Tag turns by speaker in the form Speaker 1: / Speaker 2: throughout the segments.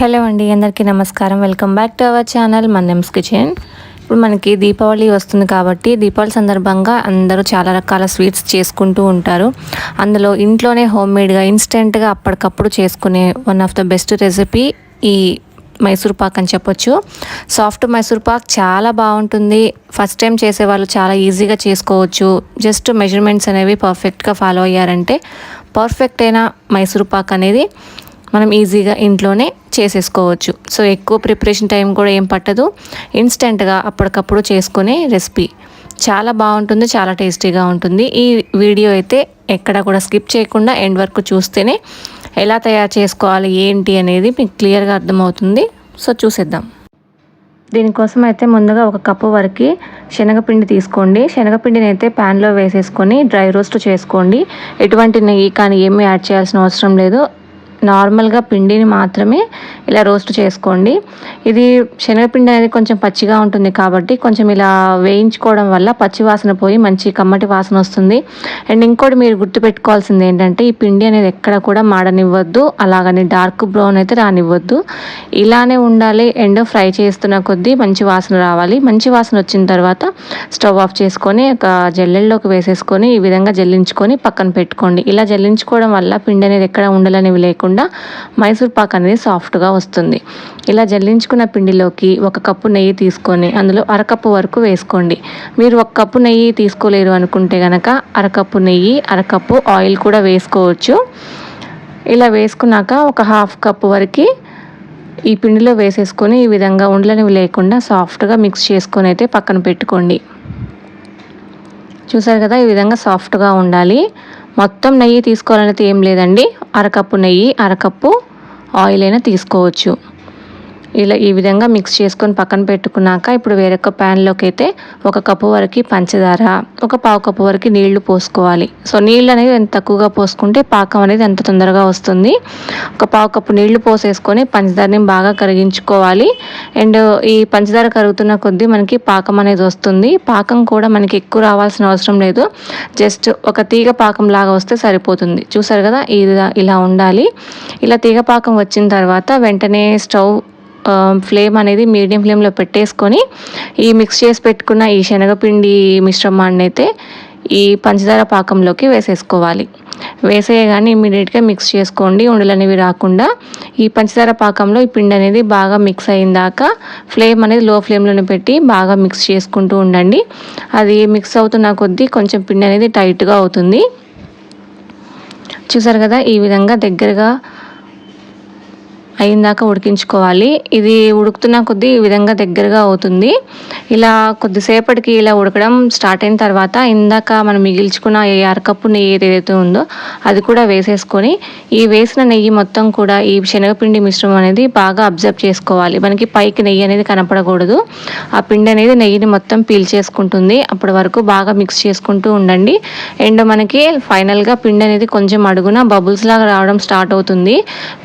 Speaker 1: Hello అండి అందరికీ నమస్కారం. Welcome back to our channel Mannem's kitchen ఇప్పుడు మనకి దీపావళి వస్తుంది కాబట్టి దీపావళి సందర్భంగా అందరూ చాలా రకాల స్వీట్స్ చేసుకుంటూ ఉంటారు. అందులో ఇంట్లోనే హోమ్ మేడ్గా ఇన్స్టెంట్గా అప్పటికప్పుడు చేసుకునే one of the best recipe ఈ మైసూర్ పాక్ అని చెప్పొచ్చు. సాఫ్ట్ మైసూర్ పాక్ చాలా బాగుంటుంది. ఫస్ట్ టైం చేసేవాళ్ళు చాలా ఈజీగా చేసుకోవచ్చు. జస్ట్ మెజర్మెంట్స్ అనేవి పర్ఫెక్ట్గా ఫాలో అయ్యారంటే పర్ఫెక్ట్ అయిన మైసూర్ పాక్ అనేది మనం ఈజీగా ఇంట్లోనే చేసేసుకోవచ్చు. సో ఎక్కువ ప్రిపరేషన్ టైం కూడా ఏం పట్టదు. ఇన్స్టెంట్గా అప్పటికప్పుడు చేసుకునే రెసిపీ. చాలా బాగుంటుంది చాలా టేస్టీగా ఉంటుంది. ఈ వీడియో అయితే ఎక్కడ కూడా స్కిప్ చేయకుండా ఎండ్ వరకు చూస్తేనే ఎలా తయారు చేసుకోవాలి ఏంటి అనేది మీకు క్లియర్గా అర్థమవుతుంది. సో చూసేద్దాం. దీనికోసం అయితే ముందుగా ఒక కప్పు వరకు శనగపిండి తీసుకోండి. శనగపిండిని అయితే ప్యాన్లో వేసేసుకొని డ్రై రోస్ట్ చేసుకోండి. ఎటువంటి నెయ్యి కానీ ఏమీ యాడ్ చేయాల్సిన అవసరం లేదు. నార్మల్గా పిండిని మాత్రమే ఇలా రోస్ట్ చేసుకోండి. ఇది శనగపిండి అనేది కొంచెం పచ్చిగా ఉంటుంది కాబట్టి కొంచెం ఇలా వేయించుకోవడం వల్ల పచ్చి వాసన పోయి మంచి కమ్మటి వాసన వస్తుంది. అండ్ ఇంకోటి మీరు గుర్తుపెట్టుకోవాల్సింది ఏంటంటే ఈ పిండి అనేది ఎక్కడ కూడా మాడనివ్వద్దు. అలాగని డార్క్ బ్రౌన్ అయితే రానివ్వద్దు. ఇలానే ఉండాలి. అండ్ ఫ్రై చేస్తున్న కొద్దీ మంచి వాసన రావాలి. మంచి వాసన వచ్చిన తర్వాత స్టవ్ ఆఫ్ చేసుకొని ఒక జల్లెల్లోకి వేసేసుకొని ఈ విధంగా జల్లించుకొని పక్కన పెట్టుకోండి. ఇలా జల్లించుకోవడం వల్ల పిండి అనేది ఎక్కడ ఉండలనేవి లేకుండా మైసూర్ పాక్ అనేది సాఫ్ట్గా వస్తుంది. ఇలా జల్లించుకున్న పిండిలోకి ఒక కప్పు నెయ్యి తీసుకొని అందులో అరకప్పు వరకు వేసుకోండి. మీరు ఒక కప్పు నెయ్యి తీసుకోలేరు అనుకుంటే కనుక అరకప్పు నెయ్యి అరకప్పు ఆయిల్ కూడా వేసుకోవచ్చు. ఇలా వేసుకున్నాక ఒక హాఫ్ కప్పు వరకు ఈ పిండిలో వేసేసుకొని ఈ విధంగా ఉండలనివి లేకుండా సాఫ్ట్గా మిక్స్ చేసుకొని అయితే పక్కన పెట్టుకోండి. చూసారు కదా ఈ విధంగా సాఫ్ట్గా ఉండాలి. మొత్తం నెయ్యి తీసుకోవాలనేది ఏం లేదండి. అరకప్పు నెయ్యి అరకప్పు ఆయిల్ అయినా తీసుకోవచ్చు. ఇలా ఈ విధంగా మిక్స్ చేసుకొని పక్కన పెట్టుకున్నాక ఇప్పుడు వేరొక ప్యాన్లోకి అయితే ఒక కప్పు వరకు పంచదార ఒక పావు కప్పు వరకు నీళ్ళు పోసుకోవాలి. సో నీళ్ళు అనేది ఎంత తక్కువగా పోసుకుంటే పాకం అనేది ఎంత తొందరగా వస్తుంది. ఒక పావు కప్పు నీళ్ళు పోసేసుకొని పంచదారని బాగా కరిగించుకోవాలి. అండ్ ఈ పంచదార కరుగుతున్న కొద్దీ మనకి పాకం అనేది వస్తుంది. పాకం కూడా మనకి ఎక్కువ రావాల్సిన అవసరం లేదు. జస్ట్ ఒక తీగ పాకం లాగా వస్తే సరిపోతుంది. చూసారు కదా? ఇది ఇలా ఉండాలి. ఇలా తీగ పాకం వచ్చిన తర్వాత వెంటనే స్టవ్ ఫ్లేమ్ అనేది మీడియం ఫ్లేమ్లో పెట్టేసుకొని ఈ మిక్స్ చేసి పెట్టుకున్న ఈ శనగపిండి మిశ్రమాన్ని అయితే ఈ పంచదార పాకంలోకి వేసేసుకోవాలి. వేసేయగానే ఇమీడియట్గా మిక్స్ చేసుకోండి. ఉండలు అనేవి రాకుండా ఈ పంచదార పాకంలో ఈ పిండి అనేది బాగా మిక్స్ అయిన దాకా ఫ్లేమ్ అనేది లో ఫ్లేమ్లోనే పెట్టి బాగా మిక్స్ చేసుకుంటూ ఉండండి. అది మిక్స్ అవుతున్న కొద్దీ కొంచెం పిండి అనేది టైట్గా అవుతుంది. చూసారు కదా ఈ విధంగా దగ్గరగా అయిందాక ఉడికించుకోవాలి. ఇది ఉడుకుతున్న కొద్దీ ఈ విధంగా దగ్గరగా అవుతుంది. ఇలా కొద్దిసేపటికి ఇలా ఉడకడం స్టార్ట్ అయిన తర్వాత ఇందాక మనం మిగిల్చుకున్న ఏ అరకప్పు నెయ్యి ఏదైతే ఉందో అది కూడా వేసేసుకొని ఈ వేసిన నెయ్యి మొత్తం కూడా ఈ శనగపిండి మిశ్రమం అనేది బాగా అబ్జర్వ్ చేసుకోవాలి. మనకి పైకి నెయ్యి అనేది కనపడకూడదు. ఆ పిండి అనేది నెయ్యిని మొత్తం పీల్చేసుకుంటుంది అప్పటి వరకు బాగా మిక్స్ చేసుకుంటూ ఉండండి. అండ్ మనకి ఫైనల్గా పిండి అనేది కొంచెం అడుగున బబుల్స్ లాగా రావడం స్టార్ట్ అవుతుంది.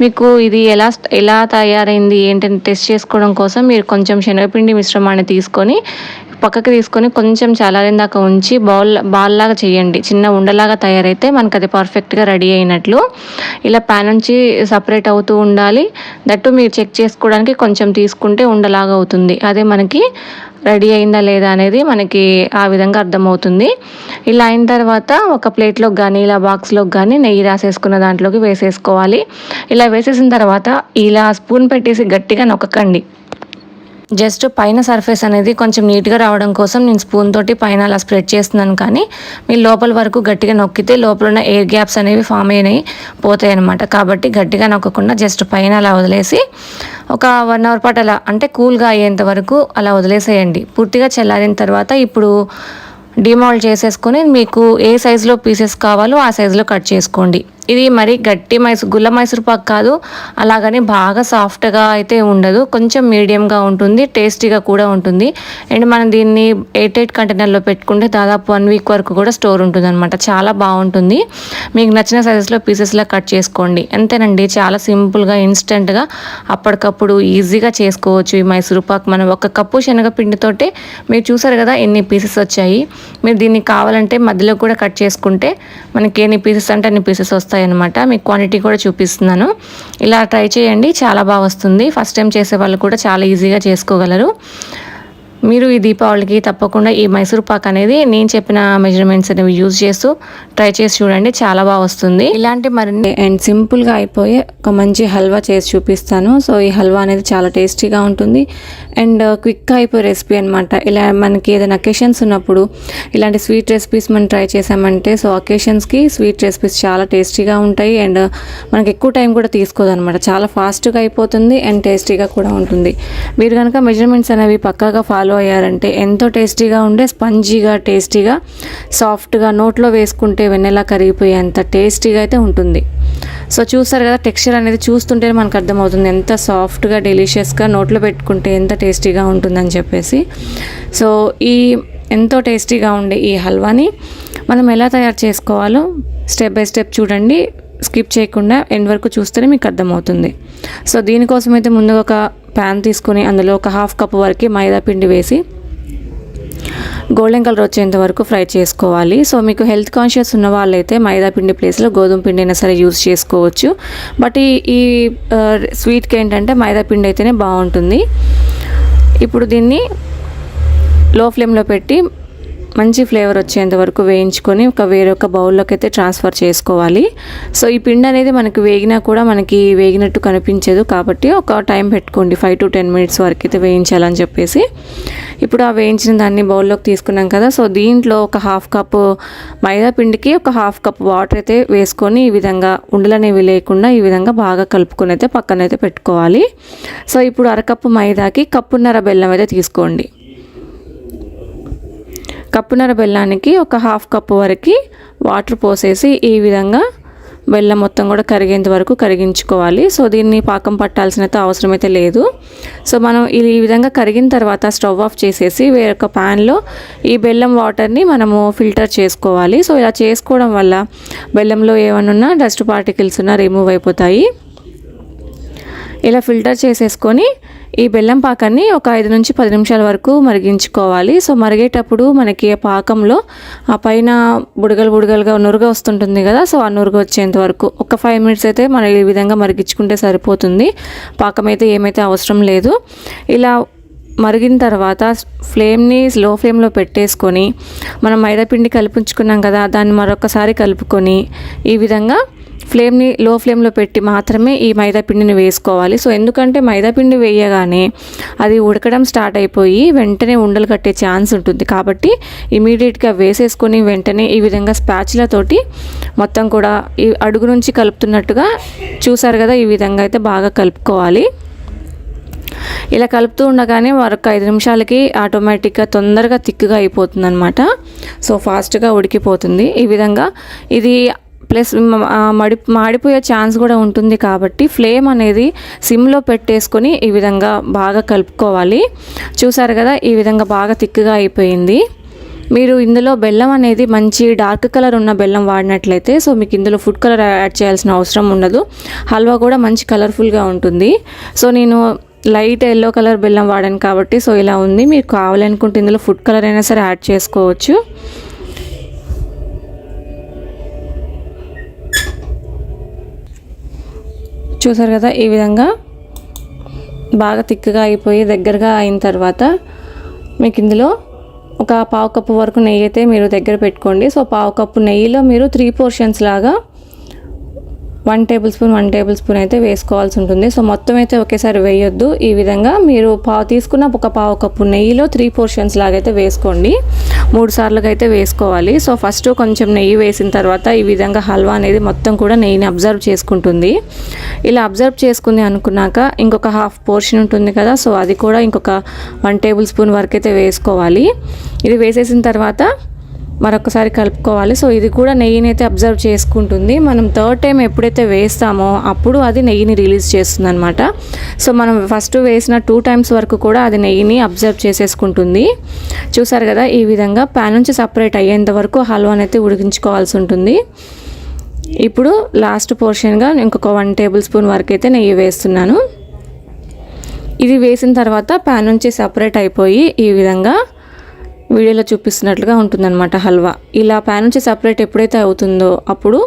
Speaker 1: మీకు ఇది ఎలా ఎలా తయారైంది ఏంటని టెస్ట్ చేసుకోవడం కోసం మీరు కొంచెం శనగపిండి మిశ్రమాన్ని తీసుకొని పక్కకి తీసుకొని కొంచెం చల్లారిన దాకా ఉంచి బౌల్ బాల్ లాగా చేయండి. చిన్న ఉండలాగా తయారైతే మనకు అది పర్ఫెక్ట్గా రెడీ అయినట్లు. ఇలా ప్యాన్ నుంచి సపరేట్ అవుతూ ఉండాలి. దట్టు మీరు చెక్ చేసుకోవడానికి కొంచెం తీసుకుంటే ఉండలాగా అవుతుంది. అదే మనకి రెడీ అయిందా లేదా అనేది మనకి ఆ విధంగా అర్థమవుతుంది. ఇలా అయిన తర్వాత ఒక ప్లేట్లోకి కానీ ఇలా బాక్స్లోకి కానీ నెయ్యి రాసేసుకున్న దాంట్లోకి వేసేసుకోవాలి. ఇలా వేసేసిన తర్వాత ఇలా స్పూన్ పెట్టేసి గట్టిగా నొక్కకండి. జస్ట్ పైన సర్ఫేస్ అనేది కొంచెం నీట్గా రావడం కోసం నేను స్పూన్ తోటి పైన అలా స్ప్రెడ్ చేస్తున్నాను కానీ మీ లోపల వరకు గట్టిగా నొక్కితే లోపల ఉన్న ఎయిర్ గ్యాప్స్ అనేవి ఫామ్ అయినాయి పోతాయి అనమాట కాబట్టి గట్టిగా నొక్కకుండా జస్ట్ పైన అలా వదిలేసి ఒక వన్ అవర్ పాటు అలా అంటే కూల్గా అయ్యేంత వరకు అలా వదిలేసేయండి. పూర్తిగా చల్లారిన తర్వాత ఇప్పుడు డిమాల్డ్ చేసేసుకొని మీకు ఏ సైజులో పీసెస్ కావాలో ఆ సైజులో కట్ చేసుకోండి. ఇది మరి గట్టి మైసూర్ గుల్ల మైసూర్ పాక్ కాదు. అలాగని బాగా సాఫ్ట్గా అయితే ఉండదు. కొంచెం మీడియంగా ఉంటుంది టేస్టీగా కూడా ఉంటుంది. అండ్ మనం దీన్ని ఎయిట్ ఎయిట్ కంటైనర్లో పెట్టుకుంటే దాదాపు వన్ వీక్ వరకు కూడా స్టోర్ ఉంటుంది అనమాట చాలా బాగుంటుంది. మీకు నచ్చిన సైజెస్లో పీసెస్లా కట్ చేసుకోండి. అంతేనండి చాలా సింపుల్గా ఇన్స్టెంట్గా అప్పటికప్పుడు ఈజీగా చేసుకోవచ్చు ఈ మైసూర్ పాక్. మనం ఒక కప్పు శనగపిండితోటే మీరు చూసారు కదా ఎన్ని పీసెస్ వచ్చాయి. మీరు దీన్ని కావాలంటే మధ్యలో కూడా కట్ చేసుకుంటే మనకి ఎన్ని పీసెస్ అంటే అన్ని పీసెస్ వస్తాయి. అనమాట మీకు క్వాంటిటీ కూడా చూపిస్తున్నాను. ఇలా ట్రై చేయండి. చాలా బాగా వస్తుంది. ఫస్ట్ టైం చేసే వాళ్ళు కూడా చాలా ఈజీగా చేసుకోగలరు. మీరు ఈ దీపావళికి తప్పకుండా ఈ మైసూర్ పాక్ అనేది నేను చెప్పిన మెజర్మెంట్స్ అనేవి యూజ్ చేస్తూ ట్రై చేసి చూడండి. చాలా బాగా వస్తుంది. ఇలాంటి మరిన్ని
Speaker 2: అండ్ సింపుల్గా అయిపోయే ఒక మంచి హల్వా చేసి చూపిస్తాను. సో ఈ హల్వా అనేది చాలా టేస్టీగా ఉంటుంది. అండ్ uh, క్విక్గా అయిపోయే రెసిపీ అనమాట ఇలా మనకి ఏదైనా అకేషన్స్ ఉన్నప్పుడు ఇలాంటి స్వీట్ రెసిపీస్ మనం ట్రై చేసామంటే సో అకేషన్స్కి స్వీట్ రెసిపీస్ చాలా టేస్టీగా ఉంటాయి. అండ్ uh, మనకి ఎక్కువ టైం కూడా తీసుకోదు అనమాట చాలా ఫాస్ట్గా అయిపోతుంది అండ్ టేస్టీగా కూడా ఉంటుంది. మీరు కనుక మెజర్మెంట్స్ అనేవి పక్కాగా ఫాలో అయ్యారంటే ఎంతో టేస్టీగా ఉండే స్పంజీగా టేస్టీగా సాఫ్ట్గా నోట్లో వేసుకుంటే వెన్నెలా కరిగిపోయేంత టేస్టీగా అయితే ఉంటుంది. సో చూస్తారు కదా టెక్స్చర్ అనేది చూస్తుంటేనే మనకు అర్థమవుతుంది ఎంత సాఫ్ట్గా డెలిషియస్గా నోట్లో పెట్టుకుంటే ఎంత టేస్టీగా ఉంటుందని చెప్పేసి. సో ఈ ఎంతో టేస్టీగా ఉండే ఈ హల్వాని మనం ఎలా తయారు చేసుకోవాలో స్టెప్ బై స్టెప్ చూడండి. స్కిప్ చేయకుండా ఎండ్ వరకు చూస్తేనే మీకు అర్థమవుతుంది. సో దీనికోసం అయితే ముందుగా ఒక ప్యాన్ తీసుకొని అందులో ఒక హాఫ్ కప్ వరకు మైదా పిండి వేసి గోల్డెన్ కలర్ వచ్చేంత వరకు ఫ్రై చేసుకోవాలి. సో మీకు హెల్త్ కాన్షియస్ ఉన్న వాళ్ళైతే మైదా పిండి ప్లేస్లో గోధుమ పిండి అయినా సరే యూజ్ చేసుకోవచ్చు. బట్ ఈ ఈ స్వీట్కి ఏంటంటే మైదా పిండి అయితేనే బాగుంటుంది. ఇప్పుడు దీన్ని లో ఫ్లేమ్లో పెట్టి మంచి ఫ్లేవర్ వచ్చేంత వరకు వేయించుకొని ఒక వేరొక బౌల్లోకి అయితే ట్రాన్స్ఫర్ చేసుకోవాలి. సో ఈ పిండి అనేది మనకి వేగినా కూడా మనకి వేగినట్టు కనిపించదు కాబట్టి ఒక టైం పెట్టుకోండి. ఫైవ్ టు టెన్ మినిట్స్ వరకు అయితే వేయించాలని చెప్పేసి. ఇప్పుడు ఆ వేయించిన దాన్ని బౌల్లోకి తీసుకున్నాం కదా సో దీంట్లో ఒక హాఫ్ కప్ మైదా పిండికి ఒక హాఫ్ కప్ వాటర్ అయితే వేసుకొని ఈ విధంగా ఉండలనేవి లేకుండా ఈ విధంగా బాగా కలుపుకొని అయితే పక్కనైతే పెట్టుకోవాలి. సో ఇప్పుడు అరకప్పు మైదాకి కప్పున్నర బెల్లం అయితే తీసుకోండి. కప్పునర బెల్లానికి ఒక హాఫ్ కప్పు వరకు వాటర్ పోసేసి ఈ విధంగా బెల్లం మొత్తం కూడా కరిగేంత వరకు కరిగించుకోవాలి. సో దీన్ని పాకం పట్టాల్సిన అవసరం అయితే లేదు. సో మనం ఇది ఈ విధంగా కరిగిన తర్వాత స్టవ్ ఆఫ్ చేసేసి వేరొక ప్యాన్లో ఈ బెల్లం వాటర్ని మనము ఫిల్టర్ చేసుకోవాలి. సో ఇలా చేసుకోవడం వల్ల బెల్లంలో ఏమన్నా డస్ట్ పార్టికల్స్ ఉన్నా రిమూవ్ అయిపోతాయి. ఇలా ఫిల్టర్ చేసేసుకొని ఈ బెల్లం పాకాన్ని ఒక ఐదు నుంచి పది నిమిషాల వరకు మరిగించుకోవాలి. సో మరిగేటప్పుడు మనకి ఆ పాకంలో ఆ పైన బుడగలు బుడగలుగా నురుగ వస్తుంటుంది కదా సో ఆ నురుగ వచ్చేంత వరకు ఒక ఫైవ్ మినిట్స్ అయితే మనం ఈ విధంగా మరిగించుకుంటే సరిపోతుంది. పాకం అయితే ఏమైతే అవసరం లేదు. ఇలా మరిగిన తర్వాత ఫ్లేమ్ని స్లో ఫ్లేమ్లో పెట్టేసుకొని మనం మైదాపిండి కలిపించుకున్నాం కదా దాన్ని మరొకసారి కలుపుకొని ఈ విధంగా ఫ్లేమ్ని లో ఫ్లేమ్లో పెట్టి మాత్రమే ఈ మైదా పిండిని వేసుకోవాలి. సో ఎందుకంటే మైదా పిండి వేయగానే అది ఉడకడం స్టార్ట్ అయిపోయి వెంటనే ఉండలు కట్టే ఛాన్స్ ఉంటుంది. కాబట్టి ఇమీడియట్గా వేసేసుకొని వెంటనే ఈ విధంగా స్పాచులతోటి మొత్తం కూడా ఈ అడుగు నుంచి కలుపుతున్నట్టుగా చూసారు కదా ఈ విధంగా అయితే బాగా కలుపుకోవాలి. ఇలా కలుపుతూ ఉండగానే మరొక ఐదు నిమిషాలకి ఆటోమేటిక్గా తొందరగా థిక్గా అయిపోతుంది అనమాట సో ఫాస్ట్గా ఉడికిపోతుంది. ఈ విధంగా ఇది ప్లస్ మడి మాడిపోయే ఛాన్స్ కూడా ఉంటుంది కాబట్టి ఫ్లేమ్ అనేది సిమ్లో పెట్టేసుకొని ఈ విధంగా బాగా కలుపుకోవాలి. చూసారు కదా ఈ విధంగా బాగా థిక్గా అయిపోయింది. మీరు ఇందులో బెల్లం అనేది మంచి డార్క్ కలర్ ఉన్న బెల్లం వాడినట్లయితే సో మీకు ఇందులో ఫుడ్ కలర్ యాడ్ చేయాల్సిన అవసరం ఉండదు. హల్వా కూడా మంచి కలర్ఫుల్గా ఉంటుంది. సో నేను లైట్ ఎల్లో కలర్ బెల్లం వాడాను కాబట్టి సో ఇలా ఉంది. మీరు కావాలనుకుంటే ఇందులో ఫుడ్ కలర్ అయినా సరే యాడ్ చేసుకోవచ్చు. చూసారు కదా ఈ విధంగా బాగా తిక్కగా అయిపోయి దగ్గరగా అయిన తర్వాత మీకు ఇందులో ఒక పావు కప్పు వరకు నెయ్యి అయితే మీరు దగ్గర పెట్టుకోండి. సో పావు కప్పు నెయ్యిలో మీరు త్రీ పోర్షన్స్ లాగా one tablespoon one tablespoon అయితే వేసుకోవాల్సి ఉంటుంది. సో మొత్తం అయితే ఒకేసారి వేయొద్దు. ఈ విధంగా మీరు పావు తీసుకున్న ఒక పావు కప్పు నెయ్యిలో త్రీ పోర్షన్స్ లాగైతే వేసుకోండి. మూడు సార్లుగా అయితే వేసుకోవాలి. సో ఫస్ట్ కొంచెం నెయ్యి వేసిన తర్వాత ఈ విధంగా హల్వా అనేది మొత్తం కూడా నెయ్యిని అబ్జర్వ్ చేసుకుంటుంది. ఇలా అబ్జర్వ్ చేసుకుంది అనుకున్నాక ఇంకొక హాఫ్ పోర్షన్ ఉంటుంది కదా సో అది కూడా ఇంకొక వన్ టేబుల్ స్పూన్ వరకు అయితే వేసుకోవాలి. ఇది వేసేసిన తర్వాత మరొకసారి కలుపుకోవాలి. సో ఇది కూడా నెయ్యిని అయితే అబ్జర్వ్ చేసుకుంటుంది. మనం థర్డ్ టైం ఎప్పుడైతే వేస్తామో అప్పుడు అది నెయ్యిని రిలీజ్ చేస్తుంది అనమాట సో మనం ఫస్ట్ వేసిన టూ టైమ్స్ వరకు కూడా అది నెయ్యిని అబ్జర్వ్ చేసేసుకుంటుంది. చూసారు కదా ఈ విధంగా ప్యాన్ నుంచి సపరేట్ అయ్యేంత వరకు హల్వాని అయితే ఉడికించుకోవాల్సి ఉంటుంది. ఇప్పుడు లాస్ట్ పోర్షన్గా ఇంకొక వన్ టేబుల్ స్పూన్ వరకు అయితే నెయ్యి వేస్తున్నాను. ఇది వేసిన తర్వాత ప్యాన్ నుంచి సపరేట్ అయిపోయి ఈ విధంగా వీడియోలో చూపిస్తున్నట్లుగా ఉంటుందన్నమాట హల్వా. ఇలా ప్యాన్ నుంచి సపరేట్ ఎప్పుడైతే అవుతుందో అప్పుడు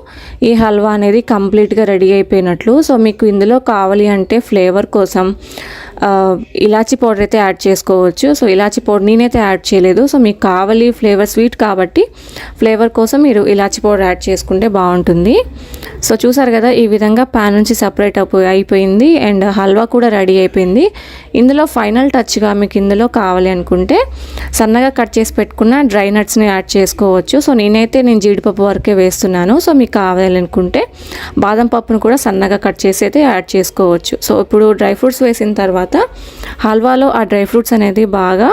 Speaker 2: ఈ హల్వా అనేది కంప్లీట్గా రెడీ అయిపోయినట్లు. సో మీకు ఇందులో కావాలి అంటే ఫ్లేవర్ కోసం ఇలాచి పౌడర్ అయితే యాడ్ చేసుకోవచ్చు. సో ఇలాచి పౌడర్ నేనైతే యాడ్ చేయలేదు. సో మీకు కావాలి ఫ్లేవర్ స్వీట్ కాబట్టి ఫ్లేవర్ కోసం మీరు ఇలాచి పౌడర్ యాడ్ చేసుకుంటే బాగుంటుంది. సో చూసారు కదా ఈ విధంగా ప్యాన్ నుంచి సపరేట్ అయిపోయి అయిపోయింది అండ్ హల్వా కూడా రెడీ అయిపోయింది. ఇందులో ఫైనల్ టచ్గా మీకు ఇందులో కావాలి అనుకుంటే సన్నగా కట్ చేసి పెట్టుకున్న డ్రై నట్స్ని యాడ్ చేసుకోవచ్చు. సో నేనైతే నేను జీడిపప్పు వరకే వేస్తున్నాను. సో మీకు కావాలనుకుంటే బాదం పప్పును కూడా సన్నగా కట్ చేసి అయితే యాడ్ చేసుకోవచ్చు. సో ఇప్పుడు డ్రై ఫ్రూట్స్ వేసిన తర్వాత హల్వాలో ఆ డ్రై ఫ్రూట్స్ అనేది బాగా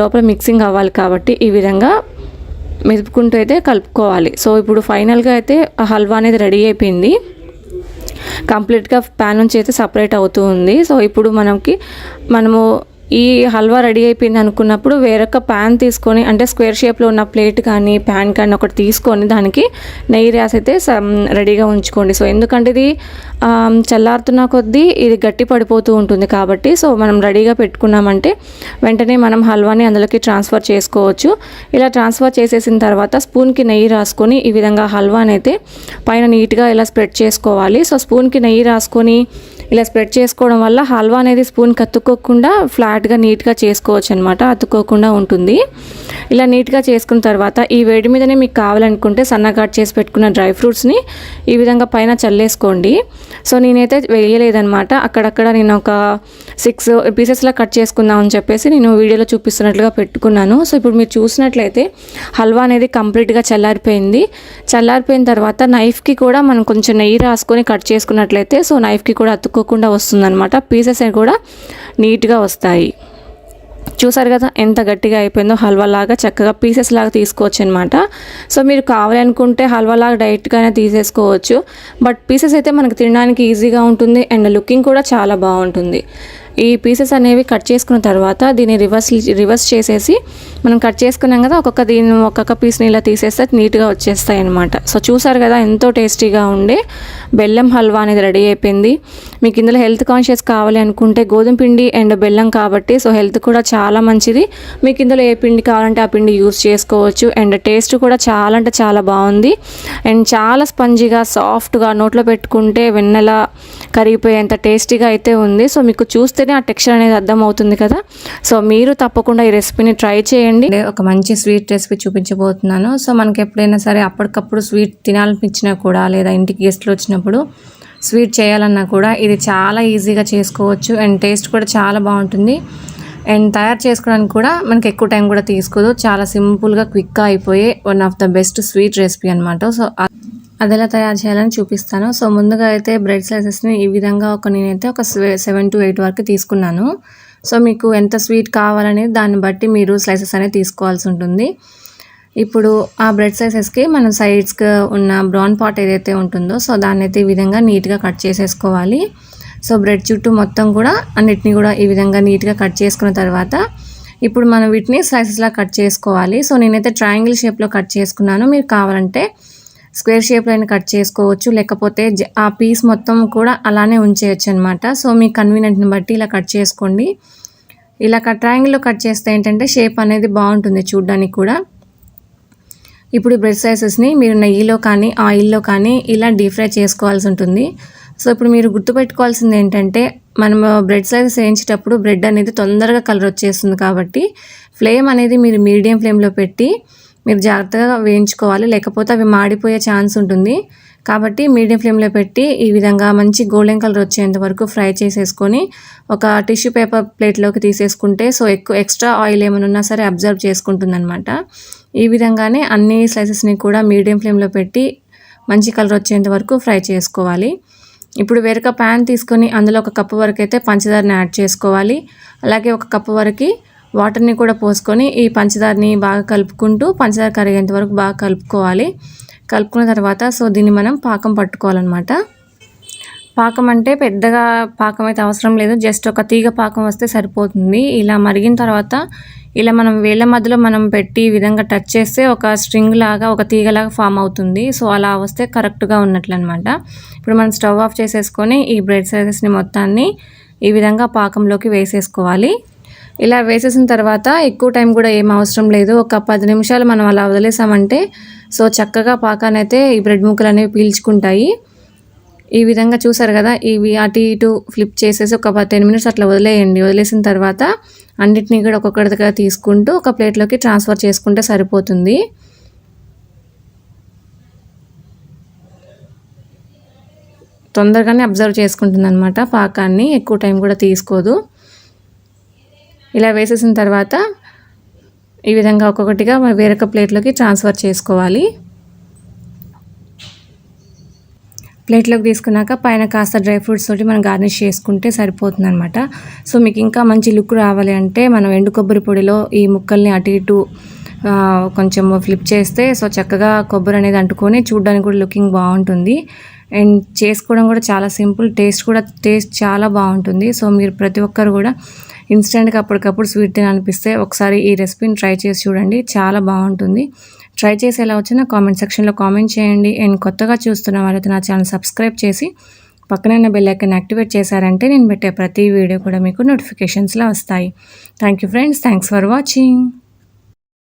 Speaker 2: లోపల మిక్సింగ్ అవ్వాలి కాబట్టి ఈ విధంగా మెదుపుకుంటూ అయితే కలుపుకోవాలి. సో ఇప్పుడు ఫైనల్గా అయితే ఆ హల్వా అనేది రెడీ అయిపోయింది. కంప్లీట్గా ప్యాన్ నుంచి అయితే సపరేట్ అవుతూ ఉంది. సో ఇప్పుడు మనకి మనము ఈ హల్వా రెడీ అయిపోయింది అనుకున్నప్పుడు వేరొక ప్యాన్ తీసుకొని అంటే స్క్వేర్ షేప్లో ఉన్న ప్లేట్ కానీ ప్యాన్ కానీ ఒకటి తీసుకొని దానికి నెయ్యి రాసి అయితే రెడీగా ఉంచుకోండి. సో ఎందుకంటే ఇది చల్లారుతున్న కొద్దీ ఇది గట్టి పడిపోతూ ఉంటుంది కాబట్టి సో మనం రెడీగా పెట్టుకున్నామంటే వెంటనే మనం హల్వాని అందులోకి ట్రాన్స్ఫర్ చేసుకోవచ్చు. ఇలా ట్రాన్స్ఫర్ చేసేసిన తర్వాత స్పూన్కి నెయ్యి రాసుకొని ఈ విధంగా హల్వాని అయితే పైన నీట్గా ఇలా స్ప్రెడ్ చేసుకోవాలి. సో స్పూన్కి నెయ్యి రాసుకొని ఇలా స్ప్రెడ్ చేసుకోవడం వల్ల హల్వా అనేది స్పూన్కి అతుక్కోకుండా ఫ్లాట్గా నీట్గా చేసుకోవచ్చు అనమాట అతుక్కోకుండా ఉంటుంది. ఇలా నీట్గా చేసుకున్న తర్వాత ఈ వేడి మీదనే మీకు కావాలనుకుంటే సన్నగా కట్ చేసి పెట్టుకున్న డ్రై ఫ్రూట్స్ని ఈ విధంగా పైన చల్లేసుకోండి. సో నేనైతే వేయలేదనమాట అక్కడక్కడ నేను ఒక సిక్స్ పీసెస్లా కట్ చేసుకుందాం అని చెప్పేసి నేను వీడియోలో చూపిస్తున్నట్లుగా పెట్టుకున్నాను. సో ఇప్పుడు మీరు చూసినట్లయితే హల్వా అనేది కంప్లీట్గా చల్లారిపోయింది. చల్లారిపోయిన తర్వాత నైఫ్కి కూడా మనం కొంచెం నెయ్యి రాసుకొని కట్ చేసుకున్నట్లయితే సో నైఫ్కి కూడా అతుక్కోకుండా వస్తుందన్నమాట. పీసెస్ కూడా నీట్గా వస్తాయి. చూసారు కదా ఎంత గట్టిగా అయిపోయిందో హల్వా లాగా చక్కగా పీసెస్ లాగా తీసుకోవచ్చు అనమాట సో మీరు కావాలనుకుంటే హల్వా లాగా డైరెక్ట్గానే తీసేసుకోవచ్చు. బట్ పీసెస్ అయితే మనకు తినడానికి ఈజీగా ఉంటుంది అండ్ లుకింగ్ కూడా చాలా బాగుంటుంది. ఈ పీసెస్ అనేవి కట్ చేసుకున్న తర్వాత దీన్ని రివర్స్ రివర్స్ చేసేసి మనం కట్ చేసుకున్నాం కదా ఒక్కొక్క దీన్ని ఒక్కొక్క పీస్ని ఇలా తీసేస్తే నీట్గా వచ్చేస్తాయి అనమాట సో చూసారు కదా ఎంతో టేస్టీగా ఉండే బెల్లం హల్వా అనేది రెడీ అయిపోయింది. మీకు ఇందులో హెల్త్ కాన్షియస్ కావాలి అనుకుంటే గోధుమ పిండి అండ్ బెల్లం కాబట్టి సో హెల్త్ కూడా చాలా మంచిది. మీకు ఇందులో ఏ పిండి కావాలంటే ఆ పిండి యూస్ చేసుకోవచ్చు. అండ్ టేస్ట్ కూడా చాలా అంటే చాలా బాగుంది. అండ్ చాలా స్పంజీగా సాఫ్ట్గా నోట్లో పెట్టుకుంటే వెన్నెల కరిగిపోయేంత టేస్టీగా అయితే ఉంది. సో మీకు చూస్తేనే ఆ టెక్స్చర్ అనేది అర్థమవుతుంది కదా. సో మీరు తప్పకుండా ఈ రెసిపీని ట్రై చేయండి. ఒక మంచి స్వీట్ రెసిపీ చూపించబోతున్నాను. సో మనకి ఎప్పుడైనా సరే అప్పటికప్పుడు స్వీట్ తినాలనిపించినా కూడా లేదా ఇంటికి గెస్ట్లు వచ్చినప్పుడు స్వీట్ చేయాలన్నా కూడా ఇది చాలా ఈజీగా చేసుకోవచ్చు అండ్ టేస్ట్ కూడా చాలా బాగుంటుంది. అండ్ తయారు చేసుకోవడానికి కూడా మనకి ఎక్కువ టైం కూడా తీసుకోదు. చాలా సింపుల్గా క్విక్గా అయిపోయే one of the best sweet recipe అనమాట సో అది ఎలా తయారు చేయాలని చూపిస్తాను. సో ముందుగా అయితే బ్రెడ్ స్లైసెస్ని ఈ విధంగా ఒక నేనైతే ఒక సెవెన్ టు ఎయిట్ వరకు తీసుకున్నాను. సో మీకు ఎంత స్వీట్ కావాలనేది దాన్ని బట్టి మీరు స్లైసెస్ అనేది తీసుకోవాల్సి ఉంటుంది. ఇప్పుడు ఆ బ్రెడ్ సైజెస్కి మనం సైడ్స్కి ఉన్న బ్రౌన్ పాట్ ఏదైతే ఉంటుందో సో దాన్ని అయితే ఈ విధంగా నీట్గా కట్ చేసేసుకోవాలి. సో బ్రెడ్ చుట్టూ మొత్తం కూడా అన్నిటిని కూడా ఈ విధంగా నీట్గా కట్ చేసుకున్న తర్వాత ఇప్పుడు మనం వీటిని స్లైసెస్లా కట్ చేసుకోవాలి. సో నేనైతే ట్రయాంగిల్ షేప్లో కట్ చేసుకున్నాను. మీరు కావాలంటే స్క్వేర్ షేప్లో అయినా కట్ చేసుకోవచ్చు. లేకపోతే ఆ పీస్ మొత్తం కూడా అలానే ఉంచేయచ్చు అనమాట సో మీ కన్వీనియంట్ని బట్టి ఇలా కట్ చేసుకోండి. ఇలా ట్రయాంగిల్లో కట్ చేస్తే ఏంటంటే షేప్ అనేది బాగుంటుంది చూడ్డానికి కూడా. ఇప్పుడు బ్రెడ్ స్లైసెస్ని మీరు నెయ్యిలో కానీ ఆయిల్లో కానీ ఇలా డీప్ ఫ్రై చేసుకోవాల్సి ఉంటుంది. సో ఇప్పుడు మీరు గుర్తుపెట్టుకోవాల్సింది ఏంటంటే మనం బ్రెడ్ స్లైసెస్ వేయించేటప్పుడు బ్రెడ్ అనేది తొందరగా కలర్ వచ్చేస్తుంది కాబట్టి ఫ్లేమ్ అనేది మీరు మీడియం ఫ్లేమ్లో పెట్టి మీరు జాగ్రత్తగా వేయించుకోవాలి. లేకపోతే అవి మాడిపోయే ఛాన్స్ ఉంటుంది. కాబట్టి మీడియం ఫ్లేమ్లో పెట్టి ఈ విధంగా మంచి గోల్డెన్ కలర్ వచ్చేంత వరకు ఫ్రై చేసేసుకొని ఒక టిష్యూ పేపర్ ప్లేట్లోకి తీసేసుకుంటే సో ఎక్కువ ఎక్స్ట్రా ఆయిల్ ఏమైనా ఉన్నా సరే అబ్జర్వ్ చేసుకుంటుందన్నమాట. ఈ విధంగానే అన్ని స్లైసెస్ని కూడా మీడియం ఫ్లేమ్లో పెట్టి మంచి కలర్ వచ్చేంత వరకు ఫ్రై చేసుకోవాలి. ఇప్పుడు వేరొక ప్యాన్ తీసుకొని అందులో ఒక కప్పు వరకు అయితే పంచదారని యాడ్ చేసుకోవాలి. అలాగే ఒక కప్పు వరకు వాటర్ని కూడా పోసుకొని ఈ పంచదారని బాగా కలుపుకుంటూ పంచదార కరిగేంత వరకు బాగా కలుపుకోవాలి. కలుపుకున్న తర్వాత సో దీన్ని మనం పాకం పట్టుకోవాలన్నమాట. పాకం అంటే పెద్దగా పాకం అయితే అవసరం లేదు. జస్ట్ ఒక తీగ పాకం వస్తే సరిపోతుంది. ఇలా మరిగిన తర్వాత ఇలా మనం వేళ్ళ మధ్యలో మనం పెట్టి ఈ విధంగా టచ్ చేస్తే ఒక స్ట్రింగ్ లాగా ఒక తీగలాగా ఫామ్ అవుతుంది. సో అలా వస్తే కరెక్ట్గా ఉన్నట్లు అనమాట ఇప్పుడు మనం స్టవ్ ఆఫ్ చేసేసుకొని ఈ బ్రెడ్ సైజెస్ని మొత్తాన్ని ఈ విధంగా పాకంలోకి వేసేసుకోవాలి.
Speaker 1: ఇలా వేసేసిన తర్వాత ఎక్కువ టైం కూడా ఏం అవసరం లేదు. ఒక పది నిమిషాలు మనం అలా వదిలేసామంటే సో చక్కగా పాకానైతే ఈ బ్రెడ్ ముక్కలు అనేవి పీల్చుకుంటాయి. ఈ విధంగా చూసారు కదా ఇవి అటు ఇటు ఫ్లిప్ చేసేసి ఒక టెన్ మినిట్స్ అట్లా వదిలేయండి. వదిలేసిన తర్వాత అన్నిటినీ కూడా ఒక్కొక్కటిగా తీసుకుంటూ ఒక ప్లేట్లోకి ట్రాన్స్ఫర్ చేసుకుంటే సరిపోతుంది. తొందరగానే అబ్జర్వ్ చేసుకుంటుంది అనమాట పాకాన్ని. ఎక్కువ టైం కూడా తీసుకోదు. ఇలా వేసేసిన తర్వాత ఈ విధంగా ఒక్కొక్కటిగా వేరొక ప్లేట్లోకి ట్రాన్స్ఫర్ చేసుకోవాలి. ప్లేట్లోకి తీసుకున్నాక పైన కాస్త డ్రై ఫ్రూట్స్ తోటి మనం గార్నిష్ చేసుకుంటే సరిపోతుంది అనమాట సో మీకు ఇంకా మంచి లుక్ రావాలి అంటే మనం ఎండు కొబ్బరి పొడిలో ఈ ముక్కల్ని అటు ఇటు కొంచెం ఫ్లిప్ చేస్తే సో చక్కగా కొబ్బరి అనేది అంటుకొని చూడడానికి కూడా లుకింగ్ బాగుంటుంది. అండ్ చేసుకోవడం కూడా చాలా సింపుల్ టేస్ట్ కూడా టేస్ట్ చాలా బాగుంటుంది. సో మీరు ప్రతి ఒక్కరు కూడా ఇన్స్టెంట్గా అప్పటికప్పుడు స్వీట్ తినాలనిపిస్తే ఒకసారి ఈ రెసిపీని ట్రై చేసి చూడండి. చాలా బాగుంటుంది. ట్రై చేసి ఎలా వచ్చినా కామెంట్ సెక్షన్లో కామెంట్ చేయండి. అండ్ కొత్తగా చూస్తున్న వాళ్ళైతే నా ఛానల్ సబ్స్క్రైబ్ చేసి పక్కన బెల్ ఐకాన్ యాక్టివేట్ చేశారంటే నేను పెట్టే ప్రతి వీడియో కూడా మీకు నోటిఫికేషన్స్లో వస్తాయి. Thank you friends. Thanks for watching.